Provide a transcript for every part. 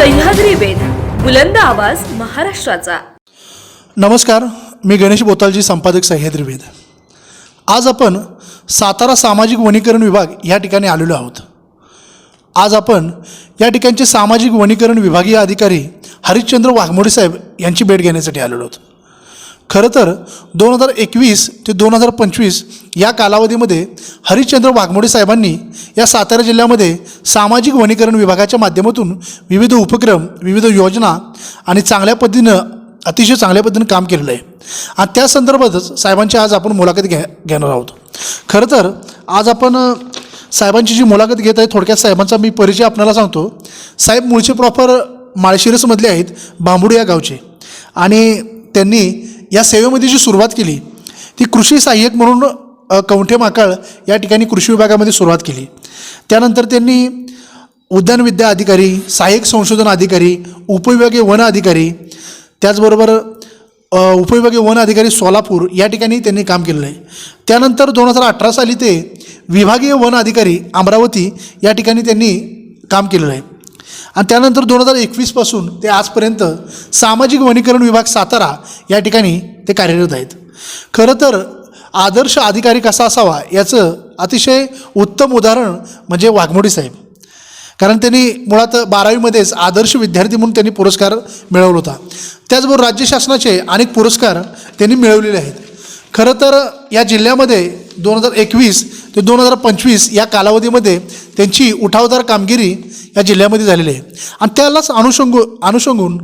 सह्याद्री वेद बुलंद आवाज महाराष्ट्राचा. नमस्कार मी गणेश बोतालजी संपादक सह्याद्री वेद आज आपण सातारा सामाजिक वनीकरण विभाग या ठिकाणी आलेलो आहोत. आज आपण या ठिकाणचे सामाजिक वनीकरण विभागीय अधिकारी हरिश्चंद्र वाघमोडे साहेब यांची भेट घेण्यासाठी आलेलो आहोत. खरं तर दोन हजार एकवीस ते दोन हजार पंचवीस या कालावधीमध्ये हरिश्चंद्र वाघमोडे साहेबांनी या सातारा जिल्ह्यामध्ये सामाजिक वनीकरण विभागाच्या माध्यमातून विविध उपक्रम विविध योजना आणि चांगल्या पद्धतीनं अतिशय चांगल्या पद्धतीनं काम केलेलं आहे. आणि त्या संदर्भातच साहेबांची आज आपण मुलाखत घ्या घेणार आहोत. खरं तर आज आपण साहेबांची जी मुलाखत घेत आहे थोडक्यात साहेबांचा मी परिचय आपल्याला सांगतो. साहेब मूळचे प्रॉपर माळशिरसमधले आहेत बांबुडे या गावचे. आणि त्यांनी या सेवेमध्ये जी सुरुवात केली ती कृषी सहाय्यक म्हणून कवठे माकाळ या ठिकाणी कृषी विभागामध्ये सुरुवात केली. त्यानंतर त्यांनी उद्यान विद्या अधिकारी सहाय्यक संशोधन अधिकारी उपविभागीय वन अधिकारी त्याचबरोबर उपविभागीय वन अधिकारी सोलापूर या ठिकाणी त्यांनी काम केलेलं आहे. त्यानंतर दोन हजार अठरा साली ते विभागीय वन अधिकारी अमरावती या ठिकाणी त्यांनी काम केलेलं आहे. आणि त्यानंतर दोन हजार एकवीसपासून ते आजपर्यंत सामाजिक वनीकरण विभाग सातारा या ठिकाणी ते कार्यरत आहेत. खरं तर आदर्श अधिकारी कसा असावा याचं अतिशय उत्तम उदाहरण म्हणजे वाघमोडी साहेब. कारण त्यांनी मुळात बारावीमध्येच आदर्श विद्यार्थी म्हणून त्यांनी पुरस्कार मिळवला होता. त्याचबरोबर राज्य शासनाचे अनेक पुरस्कार त्यांनी मिळवलेले आहेत. खरं तर या जिल्ह्यामध्ये दोन हजार एकवीस ते दोन हजार पंचवीस या कालावधीमध्ये त्यांची उठावदार कामगिरी या जिल्ह्यामध्ये झालेली आहे. आणि त्यालाच अनुषंगू अनुषंगून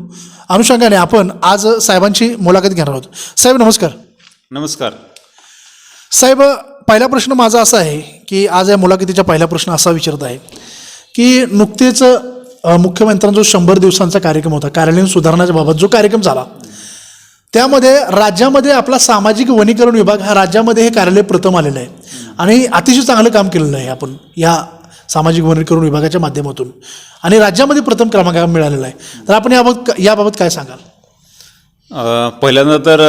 अनुषंगाने आपण आज साहेबांची मुलाखत घेणार आहोत. साहेब नमस्कार. नमस्कार. साहेब पहिला प्रश्न माझा असा आहे की आज या मुलाखतीचा पहिला प्रश्न असा विचारत आहे की नुकतेच मुख्यमंत्र्यांचा जो शंभर दिवसांचा कार्यक्रम होता कार्यालयीन सुधारणाच्या बाबत जो कार्यक्रम झाला त्यामध्ये राज्यामध्ये आपला सामाजिक वनीकरण विभाग हा राज्यामध्ये हे कार्यालय प्रथम आलेलं आहे. आणि अतिशय चांगलं काम केलेलं आहे आपण या सामाजिक वनीकरण विभागाच्या माध्यमातून. आणि राज्यामध्ये प्रथम क्रमांक मिळालेला आहे. तर आपण याबाबत याबाबत काय सांगाल? पहिल्यांदा तर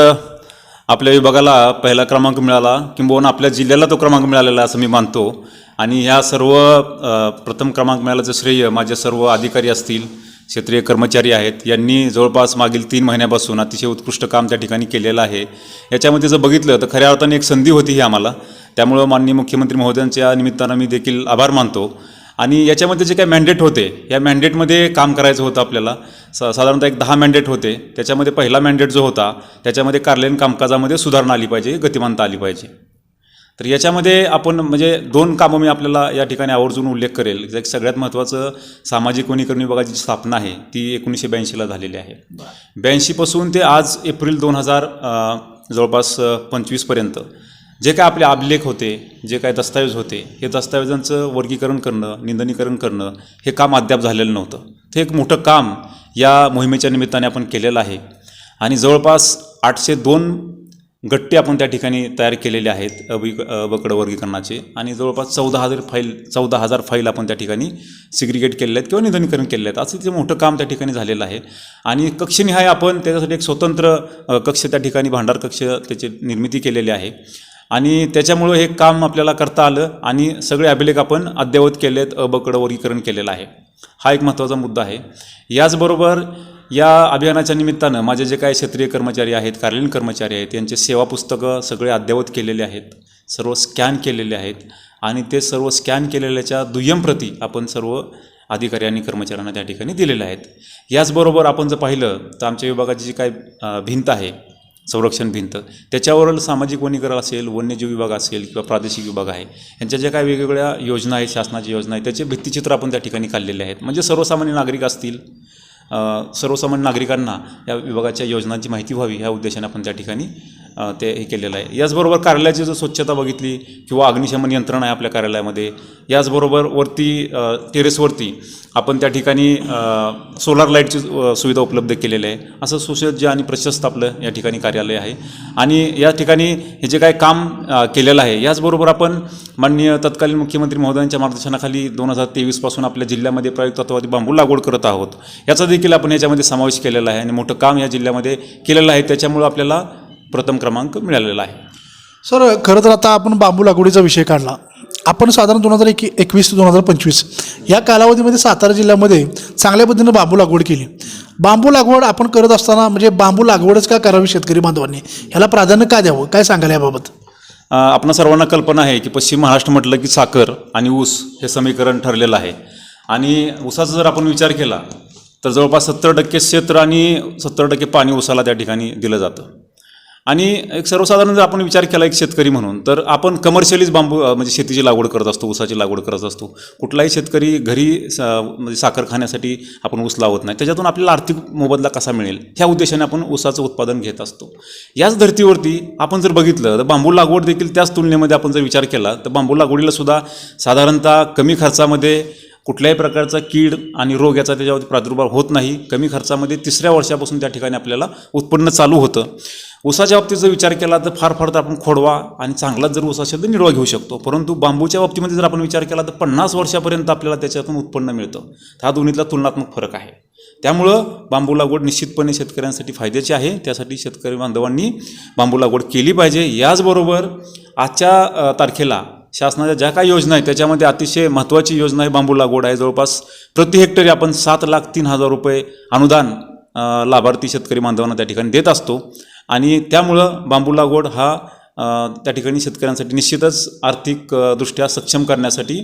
आपल्या विभागाला पहिला क्रमांक मिळाला किंबहुना आपल्या जिल्ह्याला तो क्रमांक मिळालेला असं मी मानतो. आणि ह्या सर्व प्रथम क्रमांक मिळाल्याचं श्रेय माझे सर्व अधिकारी असतील क्षेत्रीय कर्मचारी आहेत. यांनी जवळपास मागील तीन महिन्यापासून अतिशय उत्कृष्ट काम त्या ठिकाणी केलेलं आहे. याच्यामध्ये जर बघितलं तर खऱ्या अर्थाने एक संधी होती ही आम्हाला. त्यामुळं माननीय मुख्यमंत्री महोदयांच्या निमित्तानं मी देखील आभार मानतो. आणि याच्यामध्ये जे काही मॅन्डेट होते या मॅन्डेटमध्ये काम करायचं होतं आपल्याला. स साधारणतः एक दहा मॅन्डेट होते. त्याच्यामध्ये पहिला मॅन्डेट जो होता त्याच्यामध्ये कार्यालयीन कामकाजामध्ये सुधारणा आली पाहिजे गतिमानता आली पाहिजे. तर याच्यामध्ये आपण म्हणजे दोन कामं मी आपल्याला या ठिकाणी आवर्जून उल्लेख करेल. जे सगळ्यात महत्त्वाचं सामाजिक वनीकरण विभागाची जी स्थापना आहे ती एकोणीसशे ब्याऐंशीला झालेली आहे. ब्याऐंशीपासून ते आज एप्रिल दोन हजार जवळपास पंचवीसपर्यंत जे काय आपले अभिलेख होते जे काय दस्तऐवज होते हे दस्तऐवजांचं वर्गीकरण करणं निंदनीकरण करणं हे काम अद्याप झालेलं नव्हतं. ते एक मोठं काम या मोहिमेच्या निमित्ताने आपण केलेलं आहे. आणि जवळपास आठशे दोन गट्टे आपण त्या ठिकाणी तयार केलेले आहेत अवि अवकड वर्गीकरणाचे. आणि जवळपास चौदा हजार फाईल चौदा हजार फाईल आपण त्या ठिकाणी सिग्रिगेट केलेले आहेत किंवा निधनीकरण केलेले आहेत. असं ते मोठं काम त्या ठिकाणी झालेलं आहे. आणि कक्षनिहाय आपण त्याच्यासाठी एक स्वतंत्र कक्ष त्या ठिकाणी भांडार कक्ष त्याची निर्मिती केलेली आहे. आणि त्याच्यामुळं हे काम आपल्याला करता आलं आणि सगळे अभिलेख आपण अद्ययावत केले आहेत अबकडं वर्गीकरण केलेलं आहे. हा एक महत्त्वाचा मुद्दा आहे. याचबरोबर या अभियानाच्या निमित्तानं माझे जे काही क्षेत्रीय कर्मचारी आहेत कार्यालयीन कर्मचारी आहेत यांचे सेवा पुस्तकं सगळे अद्ययावत केलेले आहेत सर्व स्कॅन केलेले आहेत आणि ते सर्व स्कॅन केलेल्याच्या दुय्यम प्रती आपण सर्व अधिकारी आणि कर्मचाऱ्यांना त्या ठिकाणी दिलेल्या आहेत. याचबरोबर आपण जर पाहिलं तर आमच्या विभागाची जी काय भिंत आहे संरक्षण भिंत त्याच्यावर सामाजिक वनीकरण असेल वन्यजीव विभाग असेल किंवा प्रादेशिक विभाग आहे यांच्या ज्या काही वेगवेगळ्या योजना आहेत शासनाची योजना आहे त्याचे भित्तिचित्र आपण त्या ठिकाणी काढलेले आहेत. म्हणजे सर्वसामान्य नागरिक असतील सर्वसामान्य नागरिकांना या विभागाच्या योजनांची माहिती व्हावी ह्या उद्देशाने आपण त्या ठिकाणी ते हे केलेलं आहे. याचबरोबर कार्यालयाची जर स्वच्छता बघितली किंवा अग्निशमन यंत्रणा आहे आपल्या कार्यालयामध्ये याचबरोबर वरती टेरेसवरती आपण त्या ठिकाणी सोलार लाईटची सुविधा उपलब्ध केलेली आहे. असं सुसज्ज आणि प्रशस्त आपलं या ठिकाणी कार्यालय आहे. आणि या ठिकाणी हे जे काय काम केलेलं आहे याचबरोबर आपण माननीय तत्कालीन मुख्यमंत्री महोदयांच्या मार्गदर्शनाखाली दोन हजार तेवीसपासून आपल्या जिल्ह्यामध्ये प्रयुक्त तत्वादी बांबू लागवड करत आहोत. याचा देखील आपण याच्यामध्ये समावेश केलेला आहे आणि मोठं काम या जिल्ह्यामध्ये केलेलं आहे. त्याच्यामुळं आपल्याला प्रथम क्रमांक मिळालेला आहे. सर खरं तर आता आपण बांबू लागवडीचा विषय काढला. आपण साधारण दोन हजार एक एकवीस ते दोन हजार पंचवीस या कालावधीमध्ये सातारा जिल्ह्यामध्ये चांगल्या पद्धतीनं बांबू लागवड केली. बांबू लागवड आपण करत असताना म्हणजे बांबू लागवडच का करावी शेतकरी बांधवांनी? ह्याला प्राधान्य का द्यावं? काय सांगाल याबाबत? आपणा सर्वांना कल्पना आहे की पश्चिम महाराष्ट्र म्हटलं की साखर आणि ऊस हे समीकरण ठरलेलं आहे. आणि ऊसाचा जर आपण विचार केला तर जवळपास सत्तर टक्के क्षेत्र आणि सत्तर टक्के पाणी ऊसाला त्या ठिकाणी दिलं जातं. आणि एक सर्वसाधारण जर आपण विचार केला एक शेतकरी म्हणून तर आपण कमर्शियलीच बांबू म्हणजे शेतीची लागवड करत असतो ऊसाची लागवड करत असतो. कुठलाही शेतकरी घरी स- म्हणजे साखर खाण्यासाठी आपण ऊस लावत नाही. त्याच्यातून आपल्याला आर्थिक मोबदला कसा मिळेल? ह्या उद्देशाने आपण ऊसाचं उत्पादन घेत असतो. याच धर्तीवरती आपण जर बघितलं तर बांबू लागवड देखील त्याच तुलनेमध्ये आपण जर विचार केला तर बांबू लागवडीला सुद्धा साधारणतः कमी खर्चामध्ये कुठल्याही प्रकारचा कीड आणि रोग याचा त्याच्यावरती प्रादुर्भाव होत नाही. कमी खर्चामध्ये तिसऱ्या वर्षापासून त्या ठिकाणी आपल्याला उत्पन्न चालू होतं. ऊसाच्या बाबतीत जर विचार केला तर फार फार तर आपण खोडवा आणि चांगलाच जर ऊस असेल तर निडवा घेऊ शकतो. परंतु बांबूच्या बाबतीमध्ये जर आपण विचार केला तर पन्नास वर्षापर्यंत आपल्याला त्याच्यातून उत्पन्न मिळतं. हा दोन्हीतला तुलनात्मक फरक आहे. त्यामुळं बांबू लागवड निश्चितपणे शेतकऱ्यांसाठी फायद्याची आहे. त्यासाठी शेतकरी बांधवांनी बांबू लागवड केली पाहिजे. याचबरोबर आजच्या तारखेला शासनाच्या ज्या काही योजना आहेत त्याच्यामध्ये अतिशय महत्त्वाची योजना आहे बांबू लागवड आहे. जवळपास प्रति हेक्टरी आपण सात लाख तीन हजार रुपये अनुदान लाभार्थी शेतकरी बांधवांना त्या ठिकाणी देत असतो. आणि त्यामुळं बांबू लागवड हा त्या ठिकाणी शेतकऱ्यांसाठी निश्चितच आर्थिक अ, दृष्ट्या सक्षम करण्यासाठी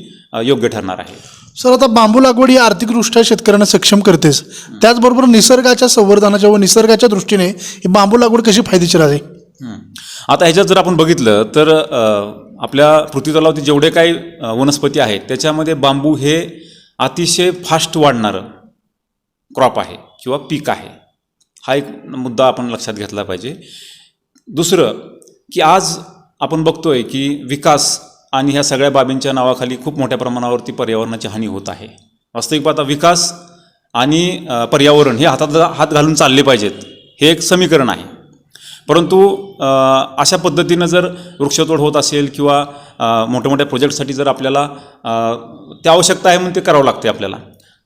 योग्य ठरणार आहे. सर आता बांबू लागवड ही आर्थिकदृष्ट्या शेतकऱ्यांना सक्षम करतेच. त्याचबरोबर निसर्गाच्या संवर्धनाच्या व निसर्गाच्या दृष्टीने ही बांबू लागवड कशी फायदेशीर आहे. आता ह्याच्यात जर आपण बघितलं तर आपल्या पृथ्वीतलावरती जेवढे काही वनस्पती आहेत त्याच्यामध्ये बांबू हे अतिशय फास्ट वाढणारं क्रॉप आहे किंवा पीक आहे. हा एक मुद्दा आपण लक्षात घेतला पाहिजे. दुसरं की आज आपण बघतोय की विकास आणि ह्या सगळ्या बाबींच्या नावाखाली खूप मोठ्या प्रमाणावरती पर्यावरणाची हानी होत आहे. वास्तविक पाहता विकास आणि पर्यावरण हे हातात हात घालून चालले पाहिजेत. हे एक समीकरण आहे. परंतु अशा पद्धतीनं जर वृक्षतोड होत असेल किंवा मोठ्या मोठ्या प्रोजेक्टसाठी जर आपल्याला त्या आवश्यकता आहे म्हणून ते करावं लागते आपल्याला.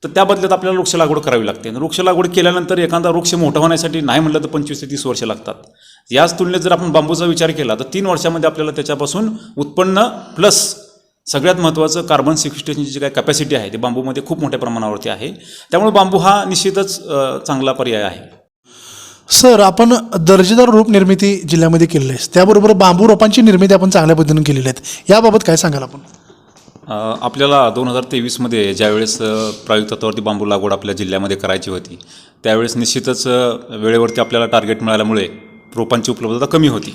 तर त्या बदल्यात आपल्याला वृक्ष लागवड करावी लागते. वृक्ष लागवड केल्यानंतर एखादा वृक्ष मोठा होण्यासाठी नाही म्हटलं तर पंचवीस ते तीस वर्ष लागतात. याच तुलनेत जर आपण बांबूचा विचार केला तर तीन वर्षामध्ये आपल्याला त्याच्यापासून उत्पन्न प्लस सगळ्यात महत्त्वाचं कार्बन सिक्विस्टेशनची जी काही कॅपॅसिटी आहे ते बांबूमध्ये खूप मोठ्या प्रमाणावरती आहे. त्यामुळे बांबू हा निश्चितच चांगला पर्याय आहे. सर आपण दर्जेदार रोप निर्मिती जिल्ह्यामध्ये केलेली आहे. त्याबरोबर बांबू रोपांची निर्मिती आपण चांगल्या पद्धतीने केलेली आहेत. याबाबत काय सांगाल आपण? आपल्याला दोन हजार तेवीसमध्ये ज्यावेळेस प्रायुक्तत्वावरती प्रायोगिक तत्वावरती बांबू लागवड आपल्या जिल्ह्यामध्ये करायची होती त्यावेळेस निश्चितच वेळेवरती आपल्याला टार्गेट मिळाल्यामुळे रोपांची उपलब्धता कमी होती.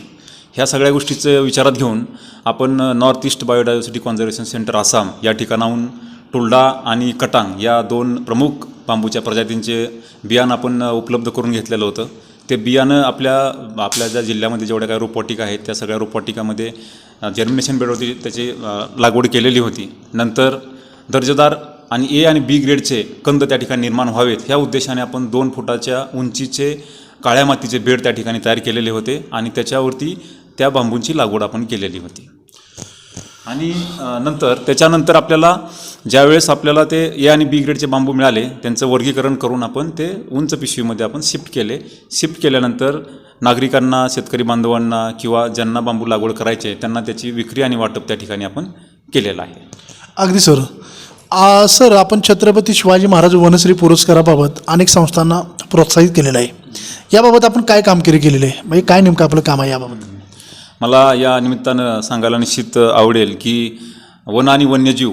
ह्या सगळ्या गोष्टीचं विचारात घेऊन आपण north east biodiversity conservation centre Assam या ठिकाणाहून टुलडा आणि कटांग या दोन प्रमुख बांबूच्या प्रजातींचे बियाणं आपण उपलब्ध करून घेतलेलं होतं. ते बियाणं आपल्या आपल्या ज्या जिल्ह्यामध्ये जेवढ्या काही रोपवाटिका आहेत त्या सगळ्या रोपवाटिकामध्ये जर्मिनेशन बेडवरती त्याची लागवड केलेली होती. नंतर दर्जेदार आणि ए आणि बी ग्रेडचे कंद त्या ठिकाणी निर्माण व्हावेत ह्या उद्देशाने आपण दोन फुटाच्या उंचीचे काळ्या मातीचे बेड त्या ठिकाणी तयार केलेले होते आणि त्याच्यावरती त्या बांबूंची लागवड आपण केलेली होती. आणि नंतर त्याच्यानंतर आपल्याला ज्यावेळेस आपल्याला ते ए आणि बी ग्रेडचे बांबू मिळाले त्यांचं वर्गीकरण करून आपण ते उंच पिशवीमध्ये आपण शिफ्ट केले. शिफ्ट केल्यानंतर नागरिकांना शेतकरी बांधवांना किंवा ज्यांना बांबू लागवड करायचे आहे, त्यांना त्याची विक्री आणि वाटप त्या ठिकाणी आपण केलेलं आहे. अगदी सर. आ, सर आपण छत्रपती शिवाजी महाराज वनश्री पुरस्काराबाबत अनेक संस्थांना प्रोत्साहित केलेलं आहे. याबाबत आपण काय कामगिरी केलेली आहे? म्हणजे काय नेमकं आपलं काम आहे याबाबत? मला या निमित्तानं सांगायला निश्चित आवडेल की वन आणि वन्यजीव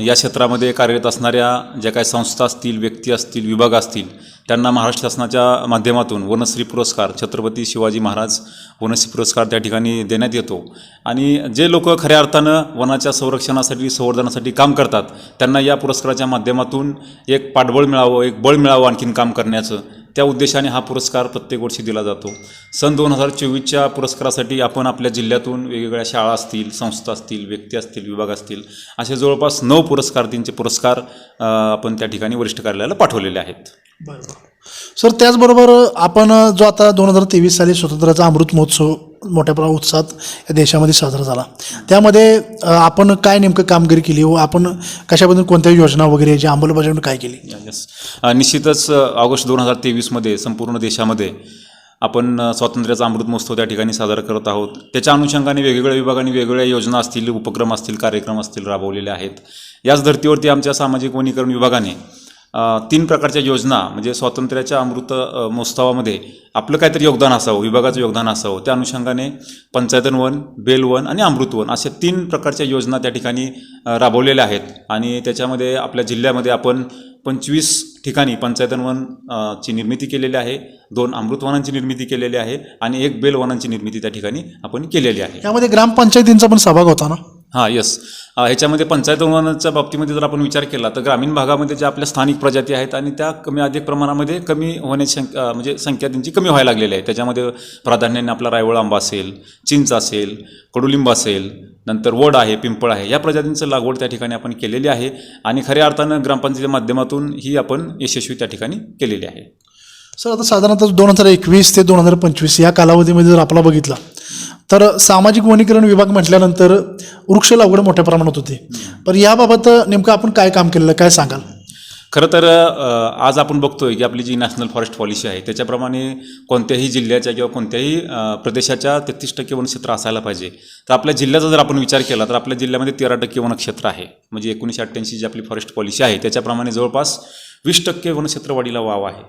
या क्षेत्रामध्ये कार्यरत असणाऱ्या ज्या काही संस्था असतील व्यक्ती असतील विभाग असतील त्यांना महाराष्ट्र शासनाच्या माध्यमातून वनश्री पुरस्कार छत्रपती शिवाजी महाराज वनश्री पुरस्कार त्या ठिकाणी देण्यात येतो. आणि जे लोक खऱ्या अर्थानं वनाच्या संरक्षणासाठी संवर्धनासाठी काम करतात त्यांना या पुरस्काराच्या माध्यमातून एक पाठबळ मिळावं एक बळ मिळावं आणखीन काम करण्याचं. त्या उद्देशाने हा पुरस्कार प्रत्येक वर्षी दिला जातो. सन दोन हजार चोवीसच्या पुरस्कारासाठी आपण आपल्या जिल्ह्यातून वेगवेगळ्या शाळा असतील संस्था असतील व्यक्ती असतील विभाग असतील असे जवळपास नऊ पुरस्कारार्थींचे पुरस्कार आपण त्या ठिकाणी वरिष्ठ कार्यालयाला पाठवलेले आहेत. सर त्याचबरोबर आपण जो आता दोन हजार तेवीस साली स्वातंत्र्याचा अमृत महोत्सव मोठ्या प्रमाणात उत्साहात या देशामध्ये साजरा झाला. त्यामध्ये आपण काय नेमकं कामगिरी केली व आपण कशाबद्दल कोणत्या योजना वगैरे जी अंमलबजावणी काय केली? यस निश्चितच ऑगस्ट दोन हजार तेवीसमध्ये संपूर्ण देशामध्ये आपण स्वातंत्र्याचा अमृत महोत्सव त्या ठिकाणी साजरा करत आहोत. त्याच्या अनुषंगाने वेगवेगळ्या विभागाने वेगवेगळ्या योजना असतील उपक्रम असतील कार्यक्रम असतील राबवलेले आहेत. याच धर्तीवरती आमच्या सामाजिक वनीकरण विभागाने तीन प्रकारच्या योजना म्हणजे स्वातंत्र्याच्या अमृत महोत्सवामध्ये आपलं काहीतरी योगदान असावं विभागाचं योगदान असावं. त्या अनुषंगाने पंचायतन वन बेल वन आणि अमृत वन अशा तीन प्रकारच्या योजना त्या ठिकाणी राबवलेल्या आहेत. आणि त्याच्यामध्ये आपल्या जिल्ह्यामध्ये आपण पंचवीस ठिकाणी पंचायतन वन ची निर्मिती केलेली आहे दोन अमृतवनांची निर्मिती केलेली आहे आणि एक बेलवनांची निर्मिती त्या ठिकाणी आपण केलेली आहे. यामध्ये ग्रामपंचायतींचा पण सहभाग होता ना? हां यस ह्याच्यामध्ये पंचायत अनुदानाच्या बाबतीमध्ये जर आपण विचार केला तर ग्रामीण भागामध्ये ज्या आपल्या स्थानिक प्रजाती आहेत आणि त्या कमी अधिक प्रमाणामध्ये कमी होण्याची संख्या म्हणजे संख्या त्यांची कमी व्हायला लागलेली आहे. त्याच्यामध्ये प्राधान्याने आपला रायवळ आंबा असेल चिंच असेल कडुलिंब असेल नंतर वड आहे पिंपळ आहे या प्रजातींचं लागवड त्या ठिकाणी आपण केलेली आहे आणि खऱ्या अर्थानं ग्रामपंचायतीच्या माध्यमातून ही आपण यशस्वी त्या ठिकाणी केलेली आहे. सर आता साधारणतः दोन हजार एकवीस ते दोन हजार पंचवीस या कालावधीमध्ये जर आपला बघितला तर सामाजिक वनीकरण विभाग म्हटल्यानंतर वृक्ष लागवड मोठ्या प्रमाणात होते. पण याबाबत नेमकं आपण काय काम केलेलं काय सांगाल? खरं तर आज आपण बघतोय की आपली जी नॅशनल फॉरेस्ट पॉलिसी आहे त्याच्याप्रमाणे कोणत्याही जिल्ह्याच्या किंवा कोणत्याही प्रदेशाच्या तेहतीस टक्के वनक्षेत्र असायला पाहिजे. तर आपल्या जिल्ह्याचा जर आपण विचार केला तर आपल्या जिल्ह्यामध्ये तेरा टक्के वनक्षेत्र आहे. म्हणजे एकोणीसशे अठ्ठ्याऐंशी जी आपली फॉरेस्ट पॉलिसी आहे त्याच्याप्रमाणे जवळपास वीस टक्के वनक्षेत्र वाढीला वाव आहे.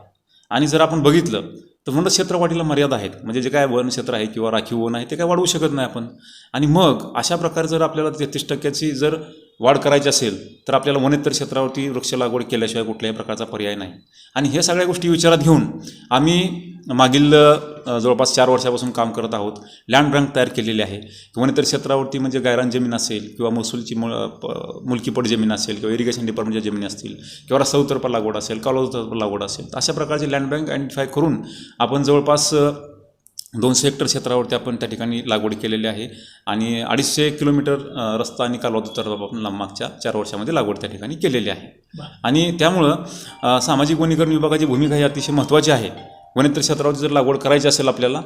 आणि जर आपण बघितलं तर म्हणून वाढीला मर्यादा आहेत. म्हणजे जे काय वनक्षेत्र आहे किंवा राखीव वन आहे ते काय वाढवू शकत नाही आपण. आणि मग अशा प्रकारे जर आपल्याला तेहतीस टक्क्याची जर वाढ करायची असेल तर आपल्याला वनेतर क्षेत्रावरती वृक्ष लागवड केल्याशिवाय कुठल्याही प्रकारचा पर्याय नाही. आणि हे सगळ्या गोष्टी विचारात घेऊन आम्ही मागील जवळपास चार वर्षापासून काम करत आहोत. लँड बँक तयार केलेली आहे. वनेतर क्षेत्रावरती म्हणजे गायरान जमीन असेल किंवा महसूलची मुळ प- मुलकीपट जमीन असेल किंवा इरिगेशन डिपार्टमेंटच्या जमीन असतील किंवा रस्ता लागवड असेल कालवा लागवड असेल अशा प्रकारची लँड बँक आयडेंटिफाय करून आपण जवळपास दोनशे हेक्टर क्षेत्रावरती आपण त्या ठिकाणी लागवड केलेली आहे. आणि अडीचशे किलोमीटर रस्ता आणि कालवा उतरपा आपण मागच्या चार वर्षामध्ये लागवड त्या ठिकाणी केलेली आहे. आणि त्यामुळं सामाजिक वनीकरण विभागाची भूमिका ही अतिशय महत्त्वाची आहे. वनेत्तर क्षेत्रावरती जर लागवड करायची असेल आपल्याला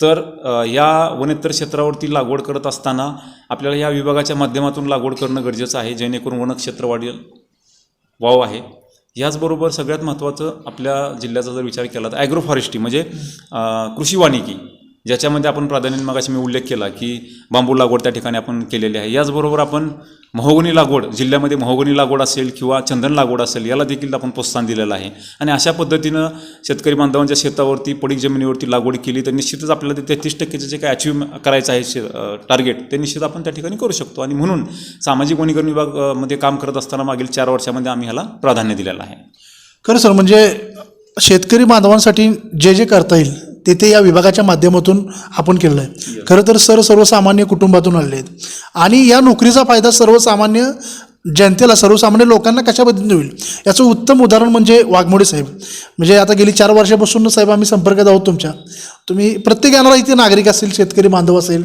तर या वनेत्तर क्षेत्रावरती लागवड करत असताना आपल्याला या विभागाच्या माध्यमातून लागवड करणं गरजेचं आहे. जेणेकरून वनक्षेत्र वाढेल वाव आहे. याचबरोबर सगळ्यात महत्त्वाचं आपल्या जिल्ह्याचा जर विचार केला तर ॲग्रो फॉरेस्ट्री म्हणजे कृषी वानिकी. ज्याच्यामध्ये आपण प्राधान्याने मगाशी मी उल्लेख केला की बांबू लागवड त्या ठिकाणी आपण केलेली आहे. याचबरोबर आपण महोगनी लागवड जिल्ह्यामध्ये महोगनी लागवड असेल किंवा चंदन लागवड असेल याला देखील आपण प्रोत्साहन दिलेलं आहे. आणि अशा पद्धतीनं शेतकरी बांधवांच्या शेतावरती पडीक जमिनीवरती लागवड केली तर निश्चितच आपल्याला ते तेहतीस टक्केचं जे काय अचीव करायचं आहे शे टार्गेट ते निश्चित आपण त्या ठिकाणी करू शकतो. आणि म्हणून सामाजिक वनीकरण विभागमध्ये काम करत असताना मागील चार वर्षामध्ये आम्ही ह्याला प्राधान्य दिलेलं आहे. खरं सर म्हणजे शेतकरी बांधवांसाठी जे जे करता येईल ते ते या विभागाच्या माध्यमातून आपण केलेलं आहे. खरं तर सर सर्वसामान्य कुटुंबातून आलेले आहेत. आणि या नोकरीचा फायदा सर्वसामान्य जनतेला सर्वसामान्य लोकांना कशा पद्धतीने होईल? याचं उत्तम उदाहरण म्हणजे वाघमोडे साहेब. म्हणजे आता गेली चार वर्षापासून साहेब आम्ही संपर्कात आहोत तुमच्या. तुम्ही प्रत्येक येणारा इथे नागरिक असेल शेतकरी बांधव असेल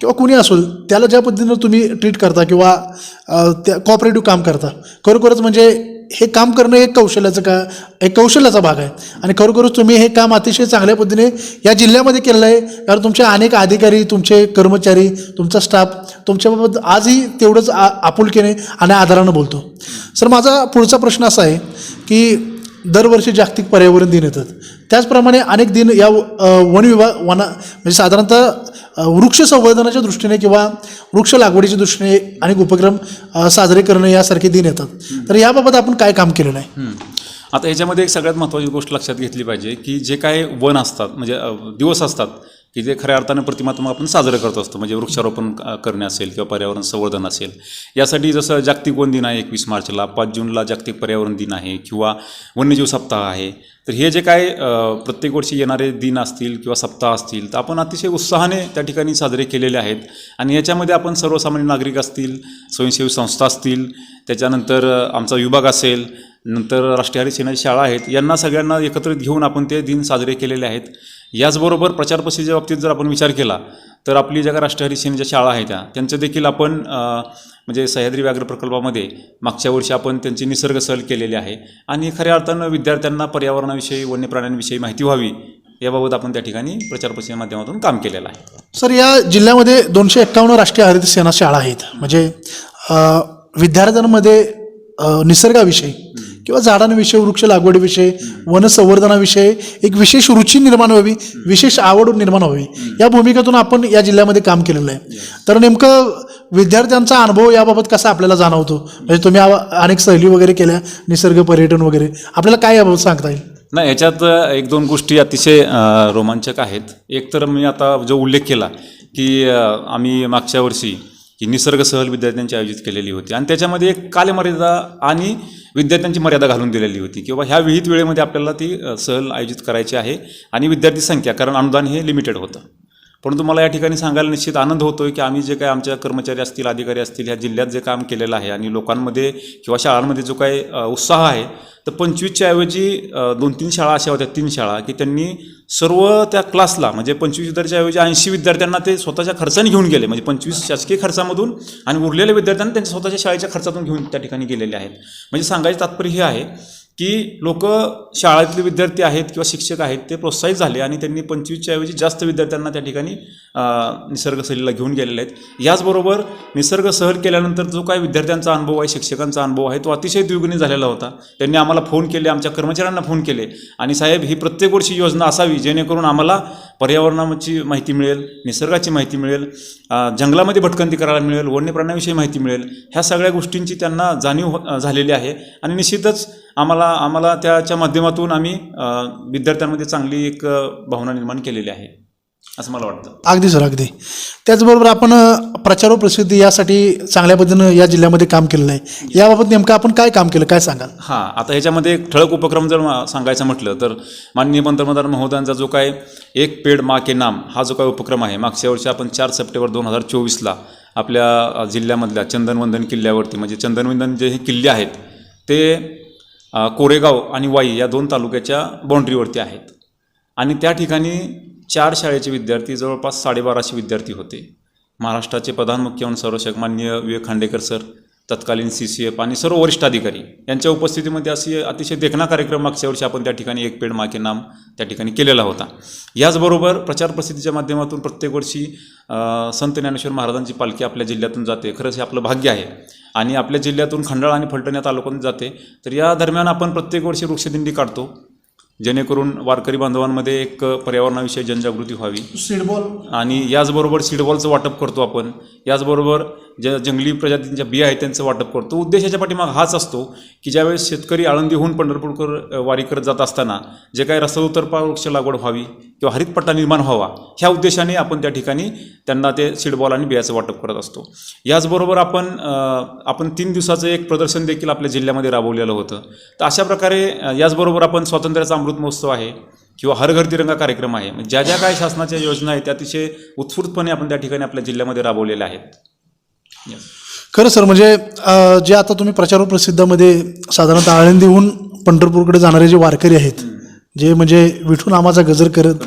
किंवा कुणी असेल त्याला ज्या पद्धतीनं तुम्ही ट्रीट करता किंवा त्या कॉपरेटिव्ह काम करता खरोखरच म्हणजे हे काम करणं एक कौशल्याचं का एक कौशल्याचा भाग आहे. आणि खरोखरच तुम्ही हे काम अतिशय चांगल्या पद्धतीने या जिल्ह्यामध्ये केलेलं आहे. कारण तुमचे अनेक अधिकारी तुमचे कर्मचारी तुमचा स्टाफ तुमच्याबाबत आजही तेवढंच आ आपुलकीने आणि आदरानं बोलतो. सर माझा पुढचा प्रश्न असा आहे की दरवर्षी जागतिक पर्यावरण दिन येतात. त्याचप्रमाणे अनेक दिन या वन विभाग वना म्हणजे साधारणतः वृक्ष संवर्धनाच्या दृष्टीने किंवा वृक्ष लागवडीच्या दृष्टीने अनेक उपक्रम साजरे करणं यासारखे दिन येतात. तर याबाबत आपण काय काम केलेलं आहे? आता याच्यामध्ये एक सगळ्यात महत्त्वाची गोष्ट लक्षात घेतली पाहिजे की जे काय वन असतात म्हणजे दिवस असतात की जे खऱ्या अर्थानं प्रतिमात्मक आपण साजरं करत असतो म्हणजे वृक्षारोपण करणे असेल किंवा पर्यावरण संवर्धन असेल. यासाठी जसं जागतिक वन दिन आहे एकवीस मार्चला पाच जूनला जागतिक पर्यावरण दिन आहे किंवा वन्यजीव सप्ताह आहे. तर हे जे काय प्रत्येक वर्षी येणारे दिन असतील किंवा सप्ताह असतील तर आपण अतिशय उत्साहाने त्या ठिकाणी साजरे केलेले आहेत. आणि याच्यामध्ये आपण सर्वसामान्य नागरिक असतील स्वयंसेवी संस्था असतील त्याच्यानंतर आमचा विभाग असेल नंतर राष्ट्रीय हरित शाळा आहेत यांना सगळ्यांना एकत्रित घेऊन आपण ते दिन साजरे केलेले आहेत. याचबरोबर प्रचार प्रसिद्धीच्या बाबतीत जर आपण विचार केला तर आपली ज्या काही राष्ट्रीय हरित सेनेच्या शाळा आहेत त्या त्यांचं देखील आपण म्हणजे सह्याद्री व्याघ्र प्रकल्पामध्ये मागच्या वर्षी आपण त्यांची निसर्ग सहल केलेली आहे. आणि खऱ्या अर्थानं विद्यार्थ्यांना पर्यावरणाविषयी वन्य प्राण्यांविषयी माहिती व्हावी याबाबत आपण त्या ठिकाणी प्रचार प्रसिद्धीच्या माध्यमातून काम केलेलं आहे. सर या जिल्ह्यामध्ये दोनशे एक्कावन्न राष्ट्रीय हरित सेना शाळा आहेत. म्हणजे विद्यार्थ्यांमध्ये निसर्गाविषयी किंवा झाडांविषयी वृक्ष लागवडीविषयी वनसंवर्धनाविषयी एक विशेष रुची निर्माण व्हावी विशेष आवड निर्माण व्हावी. या भूमिकेतून आपण या जिल्ह्यामध्ये काम केलेलं आहे. तर नेमकं विद्यार्थ्यांचा अनुभव याबाबत कसा आपल्याला जाणवतो? म्हणजे तुम्ही अनेक सहली वगैरे केल्या निसर्ग पर्यटन वगैरे. आपल्याला काय याबाबत सांगता येईल? नाही याच्यात एक दोन गोष्टी अतिशय रोमांचक आहेत. एक तर मी आता जो उल्लेख केला की आम्ही मागच्या वर्षी ही निसर्ग सहल विद्यार्थ्यांची आयोजित केलेली होती. आणि त्याच्यामध्ये एक कालमर्यादा आणि विद्यार्थ्यांची मर्यादा घालून दिलेली होती किंवा ह्या विहित वेळेमध्ये आपल्याला ती सहल आयोजित करायची आहे आणि विद्यार्थी संख्या कारण अनुदान हे लिमिटेड होतं. परंतु मला या ठिकाणी सांगायला निश्चित आनंद होतो आहे की आम्ही जे काय आमच्या कर्मचारी असतील अधिकारी असतील ह्या जिल्ह्यात जे काम केलेलं आहे आणि लोकांमध्ये किंवा शाळांमध्ये जो काही उत्साह आहे तर पंचवीसच्या ऐवजी दोन तीन शाळा अशा होत्या तीन शाळा की त्यांनी सर्व त्या क्लासला म्हणजे पंचवीस विद्यार्थ्याच्या ऐवजी ऐंशी विद्यार्थ्यांना ते स्वतःच्या खर्चाने घेऊन गेले. म्हणजे पंचवीस शासकीय खर्चामधून आणि उरलेल्या विद्यार्थ्यांना त्यांच्या स्वतःच्या शाळेच्या खर्चातून घेऊन त्या ठिकाणी गेलेले आहेत. म्हणजे सांगायचं तात्पर्य हे आहे की लोक शाळेतले विद्यार्थी आहेत किंवा शिक्षक आहेत ते प्रोत्साहित झाले आणि त्यांनी पंचवीसच्या ऐवजी जास्त विद्यार्थ्यांना त्या ठिकाणी निसर्ग सहलीला घेऊन गेलेले आहेत. याचबरोबर निसर्ग सहल केल्यानंतर जो काही विद्यार्थ्यांचा अनुभव आहे शिक्षकांचा अनुभव आहे तो अतिशय द्विगुणी झालेला होता. त्यांनी आम्हाला फोन केले आमच्या कर्मचाऱ्यांना फोन केले आणि साहेब ही प्रत्येक वर्षी योजना असावी जेणेकरून आम्हाला पर्यावरणाची माहिती मिळेल निसर्गाची माहिती मिळेल जंगलामध्ये भटकंती करायला मिळेल वन्य प्राण्याविषयी माहिती मिळेल. ह्या सगळ्या गोष्टींची त्यांना जाणीव झालेली आहे. आणि निश्चितच आम्हाला आम्हाला त्याच्या माध्यमातून आम्ही विद्यार्थ्यांमध्ये चांगली एक भावना निर्माण केलेली आहे असं मला वाटतं. अगदी सर अगदी. त्याचबरोबर आपण प्रचार व प्रसिद्धी यासाठी चांगल्या पद्धतीनं या जिल्ह्यामध्ये काम केलेलं आहे याबाबत नेमकं आपण काय काम केलं काय सांगाल? हां आता ह्याच्यामध्ये एक ठळक उपक्रम जर सांगायचं म्हटलं तर माननीय पंतप्रधान महोदयांचा जो काय एक पेड मा के नाम हा जो काय उपक्रम आहे मागच्या वर्षी आपण चार सप्टेंबर दोन हजार चोवीसला आपल्या जिल्ह्यामधल्या चंदनवंदन किल्ल्यावरती म्हणजे चंदनवंदन जे हे किल्ले आहेत ते कोरेगाव आणि वाई या दोन तालुक्याच्या बाउंड्रीवरती आहेत. आणि त्या ठिकाणी चार शाळेचे विद्यार्थी जवळपास साडेबाराशे विद्यार्थी होते. महाराष्ट्राचे प्रधान मुख्य संरक्षक माननीय विवेक खांडेकर सर तत्कालीन सी सी एफ आणि सर्व वरिष्ठ अधिकारी यांच्या उपस्थितीमध्ये अशी अतिशय देखणा कार्यक्रम मागच्या वर्षी आपण त्या ठिकाणी एक पेड माके नाम त्या ठिकाणी केलेला होता. याचबरोबर प्रचार प्रसिद्धीच्या माध्यमातून प्रत्येक वर्षी संत ज्ञानेश्वर महाराजांची पालखी आपल्या जिल्ह्यातून जाते. खरंच हे आपलं भाग्य आहे. आणि आपल्या जिल्ह्यातून खंडाळा आणि फलटण या तालुक्यातून जाते. तर या दरम्यान आपण प्रत्येक वर्षी वृक्षदिंडी काढतो. जेणेकरून वारकरी बांधवांमध्ये एक पर्यावरणाविषयी जनजागृती व्हावी. सीडबॉल आणि याचबरोबर सीडबॉलचं वाटप करतो आपण. याचबरोबर ज्या जंगली प्रजातींच्या बिया आहेत त्यांचं वाटप करतो. उद्देशाच्या पाठीमाग हाच असतो की ज्यावेळेस शेतकरी आळंदीहून पंढरपूरकर वारी करत जात असताना जे काही रस्ता उतरपा वृक्ष लागवड व्हावी किंवा हरितपट्टा निर्माण व्हावा ह्या उद्देशाने आपण त्या ठिकाणी त्यांना ते सीडबॉल आणि बियाचं वाटप करत असतो. याचबरोबर आपण आपण तीन दिवसाचं एक प्रदर्शन देखील आपल्या जिल्ह्यामध्ये राबवलेलं होतं. तर अशा प्रकारे याचबरोबर आपण स्वातंत्र्याचा अमृत महोत्सव आहे किंवा हर घर तिरंगा कार्यक्रम आहे. म्हणजे ज्या ज्या काही शासनाच्या योजना आहेत त्या अतिशय उत्स्फूर्तपणे आपण त्या ठिकाणी आपल्या जिल्ह्यामध्ये राबवलेल्या आहेत. खरं सर म्हणजे जे आता तुम्ही प्रचार प्रसिद्धामध्ये साधारणतः आळंदीहून पंढरपूरकडे जाणारे जे वारकरी आहेत जे म्हणजे विठू नामाचा गजर करत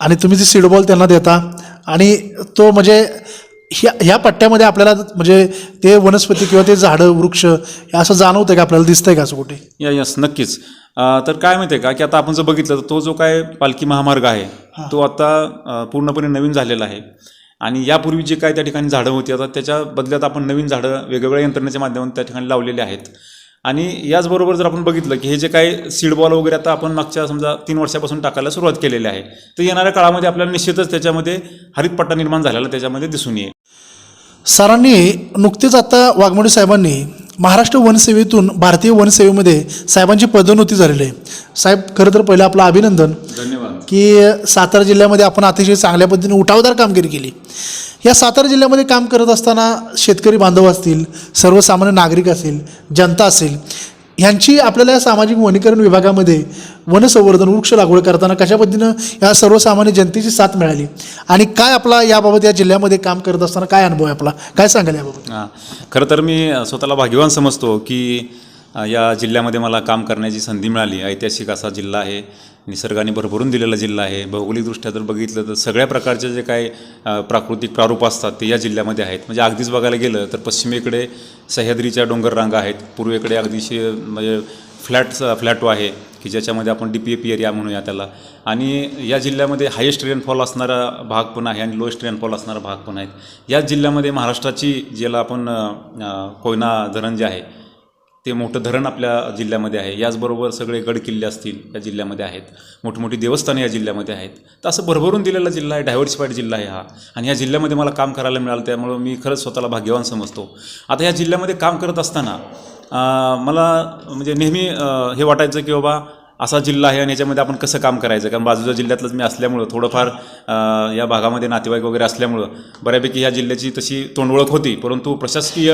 आणि तुम्ही ती सीडबॉल त्यांना देता आणि तो म्हणजे ह्या ह्या पट्ट्यामध्ये आपल्याला म्हणजे ते वनस्पती किंवा ते झाडं वृक्ष हे असं जाणवतं का? आपल्याला दिसतंय का असं कुठे? या यस नक्कीच. अं, तर काय माहिती आहे का? की आता आपण जर बघितलं तर तो जो काय पालखी महामार्ग आहे तो आता अं, पूर्णपणे नवीन झालेला आहे. आणि यापूर्वी जे काय त्या ठिकाणी झाडं होती आता त्याच्या बदल्यात आपण नवीन झाडं वेगवेगळ्या यंत्रणेच्या माध्यमातून त्या ठिकाणी लावलेली आहेत. आणि याचबरोबर जर आपण बघितलं की हे जे काय सीड बॉल वगैरे आता आपण मागच्या समजा तीन वर्षापासून टाकायला सुरुवात केलेली आहे तर येणाऱ्या काळामध्ये आपल्याला निश्चितच त्याच्यामध्ये हरितपट्टा निर्माण झालेला त्याच्यामध्ये दिसून येईल. सरांनी नुकतेच आता वाघमोडे साहेबांनी महाराष्ट्र वनसेवेतून भारतीय वनसेवेमध्ये साहेबांची पदोन्नती झालेली आहे. साहेब खरं तर पहिलं आपलं अभिनंदन धन्यवाद. की सातारा जिल्ह्यामध्ये आपण अतिशय चांगल्या पद्धतीने उठावदार कामगिरी केली. या सातारा जिल्ह्यामध्ये काम करत असताना शेतकरी बांधव असतील सर्वसामान्य नागरिक असेल जनता असेल ह्यांची आपल्याला या सामाजिक वनीकरण विभागामध्ये वनसंवर्धन वृक्ष लागवड करताना कशा पद्धतीनं या सर्वसामान्य जनतेची साथ मिळाली? आणि काय आपला याबाबत या जिल्ह्यामध्ये काम करत असताना काय अनुभव आहे आपला? काय सांगाल याबाबत? हां. खरं तर मी स्वतःला भाग्यवान समजतो की या जिल्ह्यामध्ये मला काम करण्याची संधी मिळाली. ऐतिहासिक असा जिल्हा आहे. निसर्गाने भरभरून दिलेला जिल्हा आहे. भौगोलिकदृष्ट्या जर बघितलं तर सगळ्या प्रकारचे जे काही प्राकृतिक प्रारूप असतात ते या जिल्ह्यामध्ये आहेत. म्हणजे अगदीच बघायला गेलं तर पश्चिमेकडे सह्याद्रीच्या डोंगर रांगा आहेत. पूर्वेकडे अगदीशी म्हणजे फ्लॅट फ्लॅटो आहे की ज्याच्यामध्ये आपण D P A P area म्हणूया त्याला. आणि या जिल्ह्यामध्ये हायेस्ट रेनफॉल असणारा भाग पण आहे आणि लोएस्ट रेनफॉल असणारा भाग पण आहेत. या जिल्ह्यामध्ये महाराष्ट्राची ज्याला आपण कोयना धरण जे आहे ते मोठं धरण आपल्या जिल्ह्यामध्ये आहे. याचबरोबर सगळे गडकिल्ले असतील या जिल्ह्यामध्ये आहेत. मोठमोठी देवस्थाने या जिल्ह्यामध्ये आहेत. तर असं भरभरून दिलेला जिल्हा आहे डायव्हर्सिफाईड जिल्हा आहे हा. आणि या जिल्ह्यामध्ये मला काम करायला मिळालं त्यामुळं मी खरंच स्वतःला भाग्यवान समजतो. आता या जिल्ह्यामध्ये काम करत असताना मला म्हणजे नेहमी हे वाटायचं की बाबा असा जिल्हा आहे आणि याच्यामध्ये आपण कसं काम करायचं? कारण बाजूच्या जिल्ह्यातलंच मी असल्यामुळं थोडंफार या भागामध्ये नातेवाईक वगैरे असल्यामुळं बऱ्यापैकी ह्या जिल्ह्याची तशी तोंडओळख होती. परंतु प्रशासकीय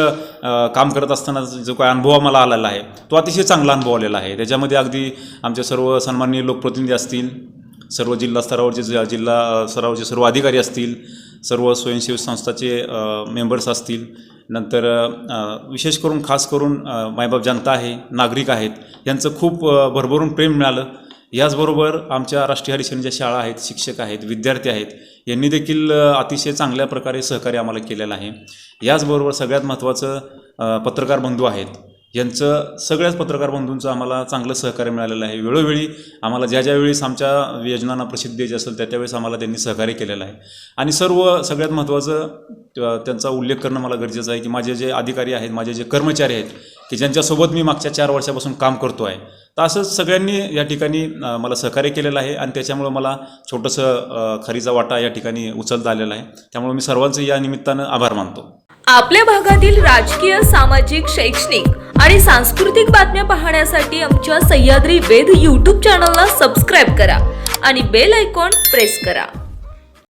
काम करत असताना जो काय अनुभव आम्हाला आलेला आहे तो अतिशय चांगला अनुभव आलेला आहे. त्याच्यामध्ये अगदी आमच्या सर्व सन्माननीय लोकप्रतिनिधी असतील सर्व जिल्हा स्तरावरचे जिल्हा स्तरावरचे सर्व अधिकारी असतील सर्व स्वयंसेवी संस्थाचे मेंबर्स असतील नंतर विशेष करून खास करून मायबाप जनता आहे नागरिक आहेत यांचं खूप भरभरून प्रेम मिळालं. याचबरोबर आमच्या राष्ट्रीय हरिसेनेच्या शाळा आहेत शिक्षक आहेत विद्यार्थी आहेत यांनी देखील अतिशय चांगल्या प्रकारे सहकार्य आम्हाला केलेलं आहे. याचबरोबर सगळ्यात महत्त्वाचं पत्रकार बंधू आहेत. यांचं सगळ्याच पत्रकार बंधूंचं आम्हाला चांगलं सहकार्य मिळालेलं आहे. वेळोवेळी आम्हाला ज्या ज्या वेळेस आमच्या योजनांना प्रसिद्धी द्यायची असेल त्या त्यावेळेस आम्हाला त्यांनी सहकार्य केलेलं आहे. आणि सर्व सगळ्यात महत्त्वाचं त्यांचा उल्लेख करणं मला गरजेचं आहे की माझे जे अधिकारी आहेत माझे जे कर्मचारी आहेत की ज्यांच्यासोबत मी मागच्या चार वर्षापासून काम करतो आहे तर असंच सगळ्यांनी या ठिकाणी मला सहकार्य केलेलं आहे आणि त्याच्यामुळं मला छोटंसं खरीचा वाटा या ठिकाणी उचलता आलेला आहे. त्यामुळे मी सर्वांचं या निमित्तानं आभार मानतो. आपल्या भागातील राजकीय सामाजिक शैक्षणिक आणि सांस्कृतिक बातम्या पाहण्यासाठी आमच्या सह्याद्री वेध यूट्यूब चॅनलला सबस्क्राईब करा आणि बेल आयकॉन प्रेस करा.